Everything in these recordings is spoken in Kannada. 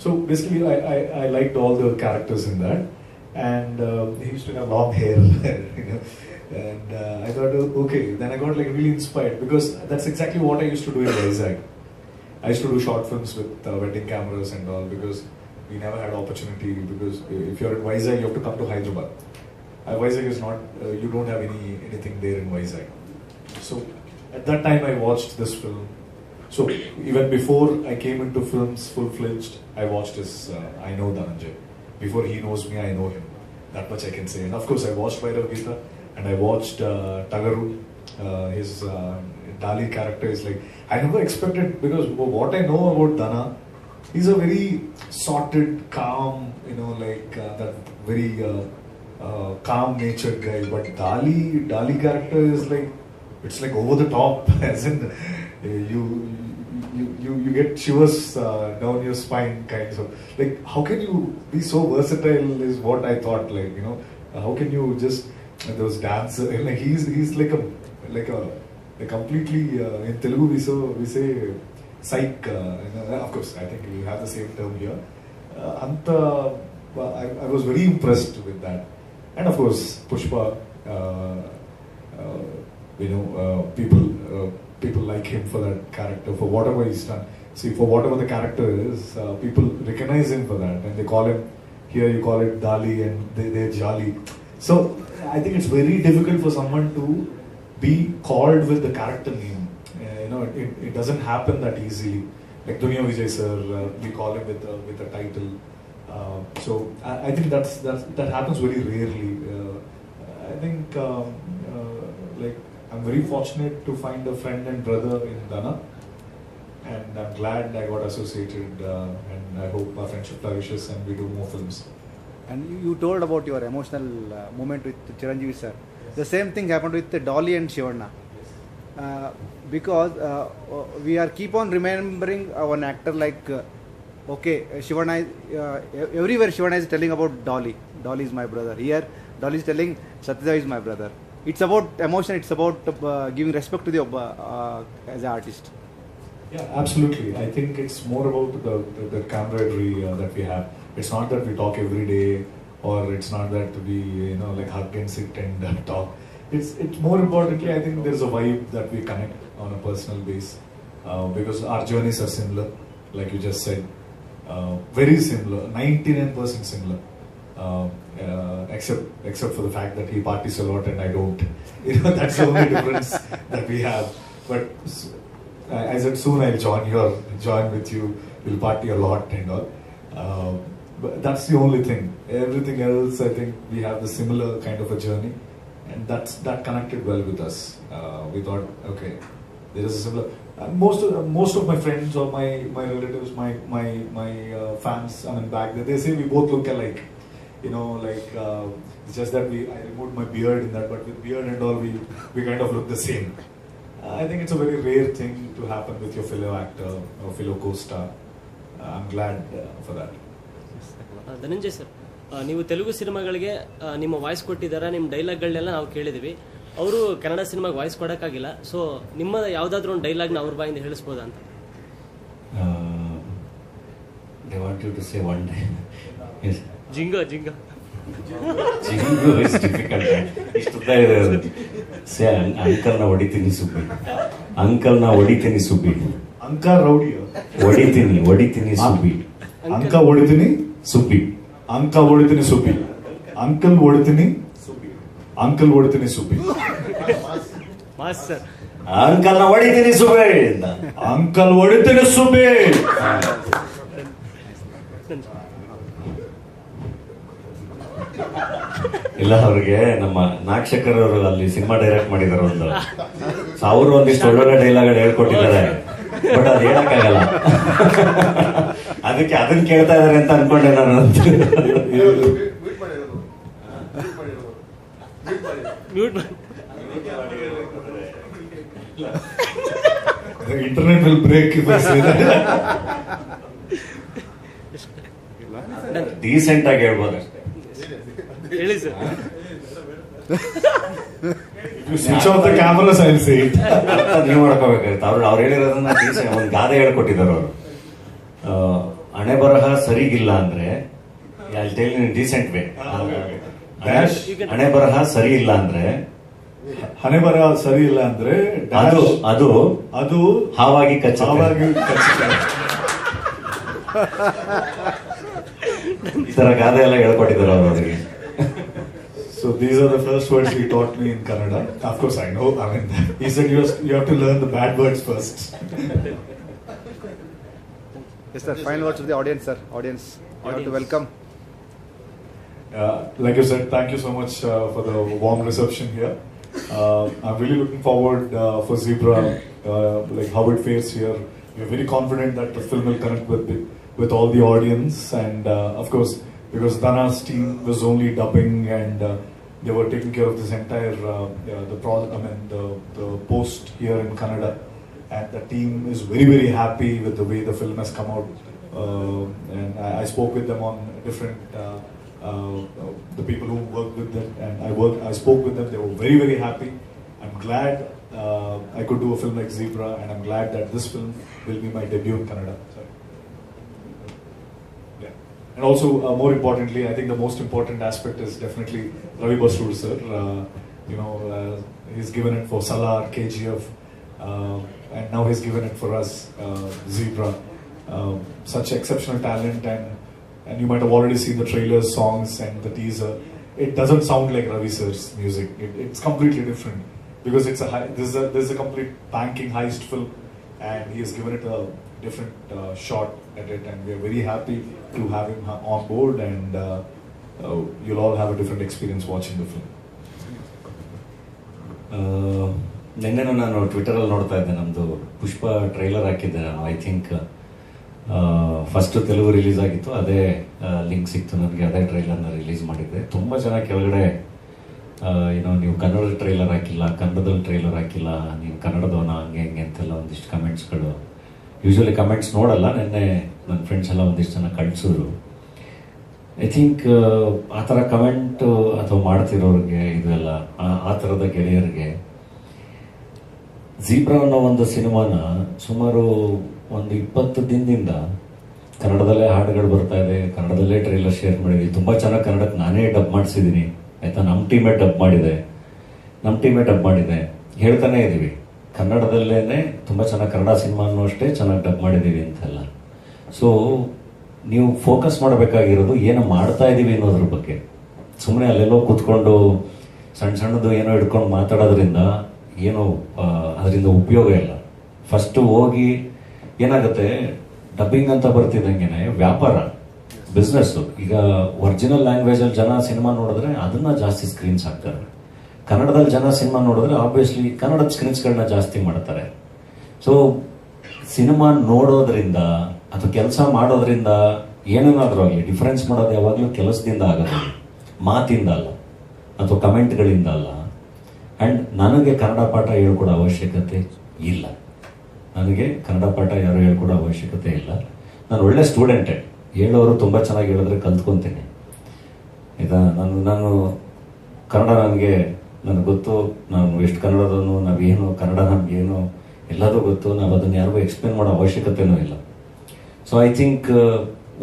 So basically, I, I, I liked all the characters in that, and uh, he used to have long hair, you know. And uh, I thought, oh, okay. Then I got like really inspired because that's exactly what I used to do in Vizag. I used to do short films with uh, wedding cameras and all because we never had opportunity. Because if you're in Vizag, you have to come to Hyderabad. Uh, is not. Uh, you don't have any anything there in Vizag. So at that time, I watched this film. So even before I came into films full fledged, I watched his. Uh, I know Dhananjay. Before he knows me, I know him. That much I can say. And of course, I watched Bhairav Gita and I watched uh, Tagaru. Uh, his uh, Dali character is like I never expected because what I know about Dana, he's a very sorted, calm, you know, like uh, that very uh, uh, calm natured guy. But Dali, Dali character is like it's like over the top, as in uh, you. You, you, you get shivers uh, down your spine, kind of like how can you be so versatile? Is what I thought. Like you know, uh, how can you just those dance? Like he's he's like a like a, a completely uh, in Telugu we so we say psych. Uh, of course, I think we have the same term here. Uh, I, I was very impressed with that, and of course Pushpa. You know, uh, people uh, people like him for that character for whatever he's done. See, for whatever the character is, uh, people recognize him for that, and they call him. Here you call it Dali, and they they're Jali. So I think it's very difficult for someone to be called with the character name. Uh, you know, it, it doesn't happen that easily. Like Dunya Vijay sir, uh, we call him with a, with a title. Uh, so I, I think that's, that's that happens very rarely. I think um, like I'm very fortunate to find a friend and brother in Dana, and I'm glad I got associated. Uh, and I hope our friendship flourishes and we do more films. And you, you told about your emotional uh, moment with Chiranjeevi sir. The same thing happened with Dolly and Shivanna. Uh, because uh, uh, we are keep on remembering one actor like uh, okay uh, everywhere Shivanna is telling about Dolly Dolly is my brother here Dolly is telling Satya is my brother it's about emotion it's about uh, giving respect to the uh, uh, as an artist Yeah, absolutely. I think it's more about the, the, the camaraderie uh, that we have. It's not that we talk every day, or it's not that we you know like hug and sit and uh, talk. It's it's more importantly, I think there's a vibe that we connect on a personal base uh, because our journeys are similar, like you just said, uh, very similar, 99% similar. Uh, uh, except except for the fact that he parties a lot and I don't. You know that's the only difference that we have. But s- I said soon I'll join your join with you. We'll party a lot and all. Uh, but that's the only thing. Everything else, I think we have the similar kind of a journey, and that's that connected well with us. Uh, we thought, okay, there is a similar. Uh, most of most of my friends or my my relatives, my my my uh, fans, I mean back there, they say we both look alike. You know, like uh, it's just that we I removed my beard in that, but with beard and all, we we kind of look the same. Uh, I think it's a very rare thing to happen with your fellow actor or fellow co-star. Uh, I'm glad uh, for that. Dhananjay ಆ, ನೀವು ತೆಲುಗು ಸಿನಿಮಾಗಳಿಗೆ ನಿಮ್ಮ ವಾಯ್ಸ್ ಕೊಟ್ಟಿದ್ದಾರೆ ನಿಮ್ಮ ಡೈಲಾಗ್ಗಳನ್ನೆಲ್ಲ ನಾವು ಕೇಳಿದ್ವಿ ಅವರು ಕನ್ನಡ ಸಿನಿಮಾಗೆ ವಾಯ್ಸ್ ಕೊಡೋಕ್ಕಾಗಿಲ್ಲ ಸೊ ನಿಮ್ಮ ಯಾವುದಾದ್ರೂ ಒಂದು ಡೈಲಾಗ್ನ ಅವ್ರ ಬಾಯಿಂದ ಹೇಳಿಸ್ಬೋದಾ ಅಂತ Uh, they want you to say one day. yes. Jinga, jinga. Jingo is difficult. ಇಷ್ಟುದ್ದ ಇದೆ. ಸೇ ಅಂಕಲ್ನ ಹೊಡಿತೀನಿ ಸುಬ್ಬಿ. ಅಂಕಲ್ನ ಹೊಡಿತೀನಿ ಸುಬ್ಬಿ. ಅಂಕ ರೌಡಿ ಹೊಡಿತೀನಿ ಹೊಡಿತೀನಿ ಸುಬ್ಬಿ. ಅಂಕ ಹೊಡಿತೀನಿ ಸುಬ್ಬಿ. ಅಂಕ ಹೊಡಿತೀನಿ ಸುಬ್ಬಿ. ಅಂಕಲ್ ಹೊಡಿತೀನಿ ಅಂಕಲ್ ಹೊಡಿತೀನಿ ಸುಬ್ಬಿ. ಅಂಕಲ್ನ ಹೊಡಿತೀನಿ ಸುಬ್ಬಿ. ಅಂಕಲ್ ಹೊಡಿತೀನಿ ಸುಬ್ಬಿ. ಇಲ್ಲ ಅವ್ರಿಗೆ ನಮ್ಮ ನಾಕ್ಷಕರ್ ಅವರು ಅಲ್ಲಿ ಸಿನಿಮಾ ಡೈರೆಕ್ಟ್ ಮಾಡಿದಾರೆ ಒಂದು. ಸೊ ಅವರು ಒಂದಿಷ್ಟು ಒಳ್ಳೊಳ್ಳೆ ಡೈಲಾಗ್ ಹೇಳ್ಕೊಟ್ಟಿದ್ದಾರೆ. ಬಟ್ ಅದು ಹೇಳಕ್ಕಾಗಲ್ಲ. ಅದಕ್ಕೆ ಅದನ್ನ ಕೇಳ್ತಾ ಇದಾರೆ ಅಂತ ಅನ್ಕೊಂಡೆ ನಾನು. ಇಂಟರ್ನೆಟ್ ಬ್ರೇಕ್ ಡೀಸೆಂಟ್ ಆಗಿ ಹೇಳ್ಬೋದು ಅಷ್ಟೇ. ಹೇಳಿ sir. Switch off the it ನೀವು ಮಾಡ್ಕೋಬೇಕಾಗುತ್ತೆ. ಅವ್ರು ಅವ್ರು ಹೇಳಿರೋದನ್ನ ತಿಳಿಸಿ ಒಂದು ಗಾದೆ ಹೇಳ್ಕೊಟ್ಟಿದ್ದಾರೆ ಅವರು. ಹಣೆ ಬರಹ ಸರಿಗಿಲ್ಲ ಅಂದ್ರೆ ಡೀಸೆಂಟ್ ವೇ. ಹಣೆ ಬರಹ ಸರಿ ಇಲ್ಲ ಅಂದ್ರೆ ಹಣೆ ಬರಹ ಸರಿ ಇಲ್ಲ ಅಂದ್ರೆ ಅದು ಅದು ಅದು ಹಾವಾಗಿ ಕಚ್ಚ ಹಾವಾಗಿ. ಈ ತರ ಗಾದೆ ಎಲ್ಲ ಹೇಳ್ಕೊಟ್ಟಿದ್ದಾರೆ ಅವರಿಗೆ. So these are the first words he taught me in Kannada. Of course, I know. I mean, he said you have, you have to learn the bad words first. Yes, sir. Final words to the audience, sir. Audience, you have to welcome. Uh, like you said, thank you so much uh, for the warm reception here. Uh, I'm really looking forward uh, for Zebra, uh, like how it fares here. We're very confident that the film will connect with the, with all the audience, and uh, of course, because Dana's team was only dubbing and uh, they were taking care of this entire uh, uh, the I mean the the post here in Canada, and the team is very very happy with the way the film has come out. Uh, and I, I spoke with them on different. Uh, uh, the people who worked with them, and I. I spoke with them. They were very, very happy. I'm glad uh, I could do a film like Zebra, and I'm glad that this film will be my debut in Canada. So, yeah. And also, uh, more importantly, I think the most important aspect is definitely Ravi Basrur sir. Uh, you know, uh, he's given it for Salar, KGF, and now he's given it for us, Zebra. Um, such exceptional talent, and and you might have already seen the trailers, songs, and the teaser. It doesn't sound like Ravi sir's music. It, it's completely different because it's a high, this is a this is a complete banking heist film, and he has given it a different uh, shot at it, and we are very happy to have him on board, and uh, uh, you'll all have a different experience watching the film. ನಿನ್ನೆನೂ ನಾನು ಟ್ವಿಟರಲ್ಲಿ ನೋಡ್ತಾ ಇದ್ದೆ. ನಮ್ಮದು ಪುಷ್ಪ ಟ್ರೈಲರ್ ಹಾಕಿದ್ದೆ ನಾನು. I think first Telugu release ಆಗಿತ್ತು. ಅದೇ ಲಿಂಕ್ ಸಿಕ್ತು ನನಗೆ. ಅದೇ ಟ್ರೈಲರ್ನ ರಿಲೀಸ್ ಮಾಡಿದ್ದೆ. ತುಂಬ ಜನ ಕೆಳಗಡೆ ಏನೋ ನೀವು ಕನ್ನಡದ ಟ್ರೈಲರ್ ಹಾಕಿಲ್ಲ ಕನ್ನಡದಲ್ಲಿ ಟ್ರೈಲರ್ ಹಾಕಿಲ್ಲ ನೀವು ಕನ್ನಡದವನ ಹಂಗೆ ಹಿಂಗೆ ಅಂತೆಲ್ಲ ಒಂದಿಷ್ಟು ಕಮೆಂಟ್ಸ್ಗಳು ಯೂಶ್ವಲಿ ಕಮೆಂಟ್ಸ್ ನೋಡಲ್ಲ, ನಿನ್ನೆ ನನ್ನ ಫ್ರೆಂಡ್ಸ್ ಎಲ್ಲ ಒಂದಿಷ್ಟು ಜನ ಕಳಿಸೋರು ಐ ಥಿಂಕ್ ಆ ಥರ ಕಮೆಂಟು ಅಥವಾ ಮಾಡ್ತಿರೋರಿಗೆ ಇದೆಲ್ಲ ಆ- ಥರದ ಗೆಳೆಯರಿಗೆ ಜೀಬ್ರಾ ಅನ್ನೋ ಒಂದು ಸಿನಿಮಾನ ಸುಮಾರು ಒಂದು ಇಪ್ಪತ್ತು ದಿನದಿಂದ ಕನ್ನಡದಲ್ಲೇ ಹಾಡುಗಳು ಬರ್ತಾ ಇದೆ, ಕನ್ನಡದಲ್ಲೇ ಟ್ರೈಲರ್ ಶೇರ್ ಮಾಡಿದ್ವಿ ತುಂಬ ಚೆನ್ನಾಗಿ ಕನ್ನಡಕ್ಕೆ ನಾನೇ ಡಬ್ ಮಾಡಿಸಿದ್ದೀನಿ ಆಯಿತಾ? ನಮ್ಮ ಟೀಮೇ ಡಬ್ ಮಾಡಿದೆ. ನಮ್ಮ ಟೀಮೇ ಡಬ್ ಮಾಡಿದೆ. ಹೇಳ್ತಾನೆ ಇದ್ದೀವಿ ಕನ್ನಡದಲ್ಲೇ ತುಂಬ ಚೆನ್ನಾಗಿ ಕನ್ನಡ ಸಿನಿಮಾನೂ ಅಷ್ಟೇ ಚೆನ್ನಾಗಿ ಡಬ್ ಮಾಡಿದ್ದೀವಿ ಅಂತೆಲ್ಲ. ಸೊ ನೀವು ಫೋಕಸ್ ಮಾಡಬೇಕಾಗಿರೋದು ಏನು ಮಾಡ್ತಾ ಇದ್ದೀವಿ ಅನ್ನೋದ್ರ ಬಗ್ಗೆ. ಸುಮ್ಮನೆ ಅಲ್ಲೆಲ್ಲೋ ಕೂತ್ಕೊಂಡು ಸಣ್ಣ ಸಣ್ಣದು ಏನೋ ಹಿಡ್ಕೊಂಡು ಮಾತಾಡೋದ್ರಿಂದ ಏನು ಅದರಿಂದ ಉಪಯೋಗ ಇಲ್ಲ. ಫಸ್ಟ್ ಹೋಗಿ ಏನಾಗುತ್ತೆ ಡಬ್ಬಿಂಗ್ ಅಂತ ಬರ್ತಿದ್ದಂಗೆ ವ್ಯಾಪಾರ ಬಿಸ್ನೆಸ್ಸು ಈಗ ಒರಿಜಿನಲ್ ಲ್ಯಾಂಗ್ವೇಜಲ್ಲಿ ಜನ ಸಿನಿಮಾ ನೋಡಿದ್ರೆ ಅದನ್ನ ಜಾಸ್ತಿ ಸ್ಕ್ರೀನ್ಸ್ ಹಾಕ್ತಾರೆ. ಕನ್ನಡದಲ್ಲಿ ಜನ ಸಿನಿಮಾ ನೋಡಿದ್ರೆ ಆಬ್ವಿಯಸ್ಲಿ ಕನ್ನಡದ ಸ್ಕ್ರೀನ್ಸ್ಗಳನ್ನ ಜಾಸ್ತಿ ಮಾಡ್ತಾರೆ. ಸೊ ಸಿನಿಮಾ ನೋಡೋದ್ರಿಂದ ಅಥವಾ ಕೆಲಸ ಮಾಡೋದ್ರಿಂದ ಏನೇನಾದ್ರೂ ಆಗಲಿ ಡಿಫ್ರೆನ್ಸ್ ಮಾಡೋದು ಯಾವಾಗಲೂ ಕೆಲಸದಿಂದ ಆಗೋದು, ಮಾತಿಂದ ಅಲ್ಲ, ಅಥವಾ ಕಮೆಂಟ್ಗಳಿಂದ ಅಲ್ಲ. ಆ್ಯಂಡ್ ನನಗೆ ಕನ್ನಡ ಪಾಠ ಹೇಳ್ಕೊಡೋ ಅವಶ್ಯಕತೆ ಇಲ್ಲ. ನನಗೆ ಕನ್ನಡ ಪಾಠ ಯಾರು ಹೇಳ್ಕೊಡೋ ಅವಶ್ಯಕತೆ ಇಲ್ಲ. ನಾನು ಒಳ್ಳೆ ಸ್ಟೂಡೆಂಟೇ ಹೇಳೋರು ತುಂಬ ಚೆನ್ನಾಗಿ ಹೇಳಿದ್ರೆ ಕಲ್ತ್ಕೊತೀನಿ. ಈಗ ನಾನು ನಾನು ಕನ್ನಡ ನನಗೆ ನನಗೆ ಗೊತ್ತು, ನಾನು ಎಷ್ಟು ಕನ್ನಡದನು ನಾವೇನು, ಕನ್ನಡ ನಮಗೇನು, ಎಲ್ಲದೂ ಗೊತ್ತು ನಾವು ಅದನ್ನು ಯಾರಿಗೂ ಎಕ್ಸ್ಪ್ಲೇನ್ ಮಾಡೋ ಅವಶ್ಯಕತೆನೂ ಇಲ್ಲ. ಸೊ ಐ ಥಿಂಕ್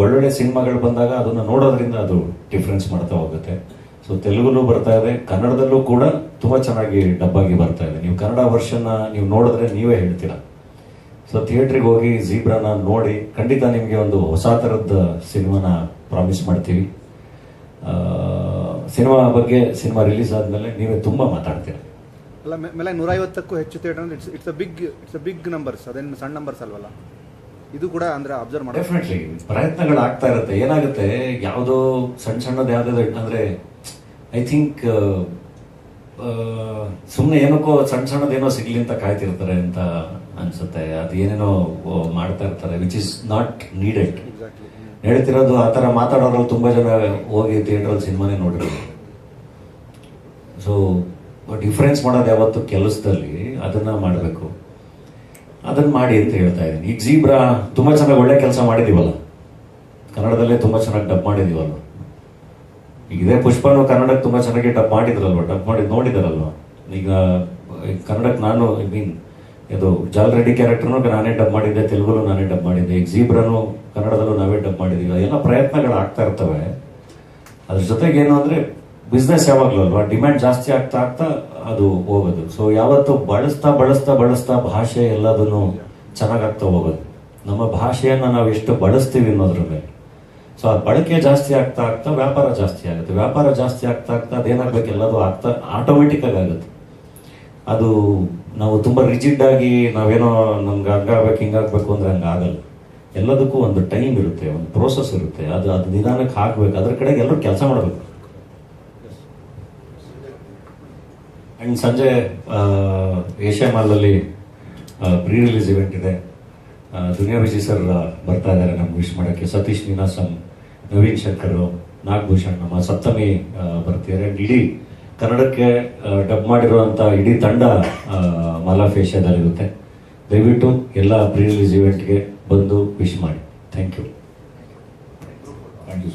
ಒಳ್ಳೊಳ್ಳೆ ಸಿನಿಮಾಗಳು ಬಂದಾಗ ಅದನ್ನು ನೋಡೋದ್ರಿಂದ ಅದು ಡಿಫ್ರೆನ್ಸ್ ಮಾಡ್ತಾ ಹೋಗುತ್ತೆ. ಸೊ ತೆಲುಗಲ್ಲೂ ಬರ್ತಾ ಇದೆ, ಕನ್ನಡದಲ್ಲೂ ಕೂಡ ತುಂಬ ಚೆನ್ನಾಗಿ ಡಬ್ಬಾಗಿ ಬರ್ತಾ ಇದೆ. ನೀವು ಕನ್ನಡ ವರ್ಷನ್ನ ನೀವು ನೋಡಿದ್ರೆ ನೀವೇ ಹೇಳ್ತೀರಾ? ಸೊ ಥಿಯೇಟ್ರಿಗೆ ಹೋಗಿ ಜೀಬ್ರಾನ ನೋಡಿ, ಖಂಡಿತ ನಿಮಗೆ ಒಂದು ಹೊಸ ಥರದ ಸಿನಿಮಾನ ಪ್ರಾಮಿಸ್ ಮಾಡ್ತೀವಿ. ಸಿನಿಮಾ ಬಗ್ಗೆ ಸಿನಿಮಾ ರಿಲೀಸ್ ಆದಮೇಲೆ ನೀವೇ ತುಂಬ ಮಾತಾಡ್ತೀರ. ಅಲ್ಲ ಮೇಲೆ ನೂರೈವತ್ತಕ್ಕೂ ಹೆಚ್ಚು ಥಿಯೇಟರ್ ಅಂದ್ರೆ it's it's a big it's a big numbers ಅದೇನು ಸಣ್ಣ ನಂಬರ್ಸ್ ಅಲ್ವಲ್ಲ? ಇದು ಕೂಡ ಅಂದ್ರೆ ಅಬ್ಸರ್ವ್ ಮಾಡಿ. ಡೆಫಿನೆಟ್ಲಿ ಪ್ರಯತ್ನಗಳು ಆಗ್ತಾ ಇರುತ್ತೆ. ಏನಾಗುತ್ತೆ? ಯಾವುದೋ ಸಣ್ಣ ಸಣ್ಣದು ಯಾವುದೋ ಅಂದ್ರೆ ಐ ಥಿಂಕ್ ಸುಮ್ಮನೆ ಏನಕ್ಕೋ ಸಣ್ಣ ಸಣ್ಣದೇನೋ ಸಿಗ್ಲಿ ಅಂತ ಕಾಯ್ತಿರ್ತಾರೆ ಅಂತ ಅನ್ಸುತ್ತೆ. ಅದು ಏನೇನೋ ಮಾಡ್ತಾ ಇರ್ತಾರೆ which is not needed exactly ಹೇಳ್ತಿರೋದು ಆ ಥರ ಮಾತಾಡೋರಲ್ಲಿ ತುಂಬ ಜನ ಹೋಗಿ ಥಿಯೇಟ್ರಲ್ಲಿ ಸಿನಿಮಾನೇ ನೋಡಿರೋದು. ಸೊ ಡಿಫ್ರೆನ್ಸ್ ಮಾಡೋದು ಯಾವತ್ತು ಕೆಲಸದಲ್ಲಿ ಅದನ್ನು ಮಾಡಬೇಕು. ಅದನ್ನು ಮಾಡಿ ಅಂತ ಹೇಳ್ತಾ ಇದ್ದೀನಿ. ಈಗ ಜೀಬ್ರಾ ತುಂಬ ಚೆನ್ನಾಗಿ ಒಳ್ಳೆ ಕೆಲಸ ಮಾಡಿದ್ದೀವಲ್ಲ ಕನ್ನಡದಲ್ಲೇ ತುಂಬ ಚೆನ್ನಾಗಿ ಡಬ್ ಮಾಡಿದ್ದೀವಲ್ಲ ಈಗ ಇದೇ ಪುಷ್ಪನು ಕನ್ನಡಕ್ಕೆ ತುಂಬ ಚೆನ್ನಾಗಿ ಡಬ್ ಮಾಡಿದ್ರಲ್ವ? ಡಬ್ ಮಾಡಿ ನೋಡಿದಾರಲ್ವ? ಈಗ, ಕನ್ನಡಕ್ಕೆ ನಾನು ಐ ಮೀನ್ ಇದು ಜಾಲ್ ರೆಡ್ಡಿ ಕ್ಯಾರೆಕ್ಟರ್ನು ನಾನೇ ಡಬ್ ಮಾಡಿದ್ದೆ ತೆಲುಗು ನಾನೇ ಡಬ್ ಮಾಡಿದ್ದೆ. ಈಗ ಜೀಬ್ರನು ಕನ್ನಡದಲ್ಲೂ ನಾವೇ ಡಬ್ ಮಾಡಿದ್ದೀವಿ ಅದೆಲ್ಲ ಪ್ರಯತ್ನಗಳು ಆಗ್ತಾ ಇರ್ತವೆ. ಅದ್ರ ಜೊತೆಗೆ ಏನು ಅಂದ್ರೆ ಬಿಸ್ನೆಸ್ ಯಾವಾಗಲೂ ಅಲ್ವಾ? ಡಿಮ್ಯಾಂಡ್ ಜಾಸ್ತಿ ಆಗ್ತಾ ಆಗ್ತಾ ಅದು ಹೋಗೋದು. ಸೊ ಯಾವತ್ತು ಬಳಸ್ತಾ ಬಳಸ್ತಾ ಬಳಸ್ತಾ ಭಾಷೆ ಎಲ್ಲದನ್ನು ಚೆನ್ನಾಗಾಗ್ತಾ ಹೋಗೋದು. ನಮ್ಮ ಭಾಷೆಯನ್ನು ನಾವು ಎಷ್ಟು ಬಳಸ್ತೀವಿ ಅನ್ನೋದ್ರ ಮೇಲೆ. ಸೊ ಆ ಬಳಕೆ ಜಾಸ್ತಿ ಆಗ್ತಾ ಆಗ್ತಾ ವ್ಯಾಪಾರ ಜಾಸ್ತಿ ಆಗುತ್ತೆ. ವ್ಯಾಪಾರ ಜಾಸ್ತಿ ಆಗ್ತಾ ಆಗ್ತಾ ಅದೇನಾಗ್ಬೇಕು? ಎಲ್ಲದೂ ಆಗ್ತಾ ಆಟೋಮೆಟಿಕ್ ಆಗಿ ಆಗುತ್ತೆ. ಅದು ನಾವು ತುಂಬ ರಿಜಿಡ್ ಆಗಿ ನಾವೇನೋ ನಮ್ಗೆ ಹಂಗಾಗ್ಬೇಕು, ಹಿಂಗಾಗ್ಬೇಕು ಅಂದ್ರೆ ಹಂಗ ಆಗಲ್ಲ ಎಲ್ಲದಕ್ಕೂ ಒಂದು ಟೈಮ್ ಇರುತ್ತೆ, ಒಂದು ಪ್ರೋಸೆಸ್ ಇರುತ್ತೆ. ಅದು ಅದು ನಿಧಾನಕ್ಕೆ ಹಾಕ್ಬೇಕು. ಅದ್ರ ಕಡೆಗೆ ಎಲ್ಲರೂ ಕೆಲಸ ಮಾಡಬೇಕು. ಅಂಡ್ ಸಂಜೆ ಏಷ್ಯಾ ಮಾಲಲ್ಲಿ ಪ್ರೀ ರಿಲೀಸ್ ಇವೆಂಟ್ ಇದೆ. ದುನಿಯಾ ವಿಜಯ್ ಸರ್ ಬರ್ತಾ ಇದ್ದಾರೆ ನಮ್ಗೆ ವಿಶ್ ಮಾಡೋಕ್ಕೆ. ಸತೀಶ್ ನೀನಾಸಂ, ನವೀನ್ ಶಂಕರ್, ನಾಗಭೂಷಣ್ ನಮ್ಮ ಸಪ್ತಮಿ ಬರ್ತಿದ್ದಾರೆ. ಅಂಡ್ ಇಡೀ ಕನ್ನಡಕ್ಕೆ ಡಬ್ ಮಾಡಿರುವಂಥ ಇಡೀ ತಂಡ ಮಾಲಾಫ್ ಏಷ್ಯಾದಲ್ಲಿರುತ್ತೆ. ದಯವಿಟ್ಟು ಎಲ್ಲ ಪ್ರೀ ರಿಲೀಸ್ ಇವೆಂಟ್ಗೆ ಬಂದು ವಿಶ್ ಮಾಡಿ ಥ್ಯಾಂಕ್ ಯು ಥ್ಯಾಂಕ್ ಯು